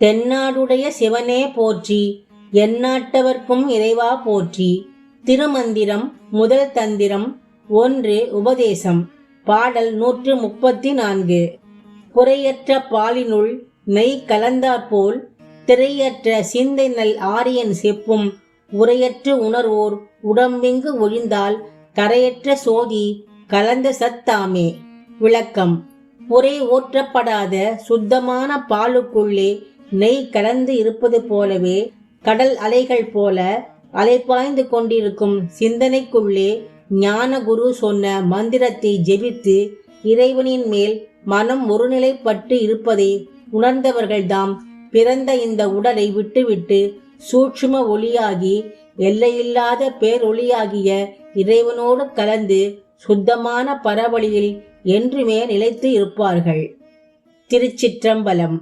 தென்னாடுடைய சிவனே போற்றி எந்நாட்டவர்க்கும் இறைவா போற்றி. திருமந்திரம் முதல் தந்திரம் ஒன்று உபதேசம். பாடல் நூற்று முப்பத்தி நான்கு குறையற்ற பாலினுள் நெய் கலந்தாற்போல் திரையற்ற சிந்தை நல் ஆரியன் செப்பும் உரையற்று உணர்வோர் உடம்பிங்கு ஒழிந்தால் கரையற்ற சோதி கலந்த சத்தாமே விளக்கம். உரை ஓற்றப்படாத சுத்தமான பாலுக்குள்ளே நெய் கலந்து இருப்பது போலவே கடல் அலைகள் போல அலைபாய்ந்து கொண்டிருக்கும் சிந்தனைக்குள்ளே ஞான குரு சொன்ன மந்திரத்தை ஜெபித்து இறைவனின் மேல் மனம் ஒருநிலைப்பட்டு இருப்பதை உணர்ந்தவர்கள்தாம் பிறந்த இந்த உடலை விட்டுவிட்டு சூட்சும ஒளியாகி எல்லையில்லாத பேரொளியாகிய இறைவனோடு கலந்து சுத்தமான பரவழியில் என்றுமே நிலைத்து இருப்பார்கள். திருச்சிற்றம்பலம்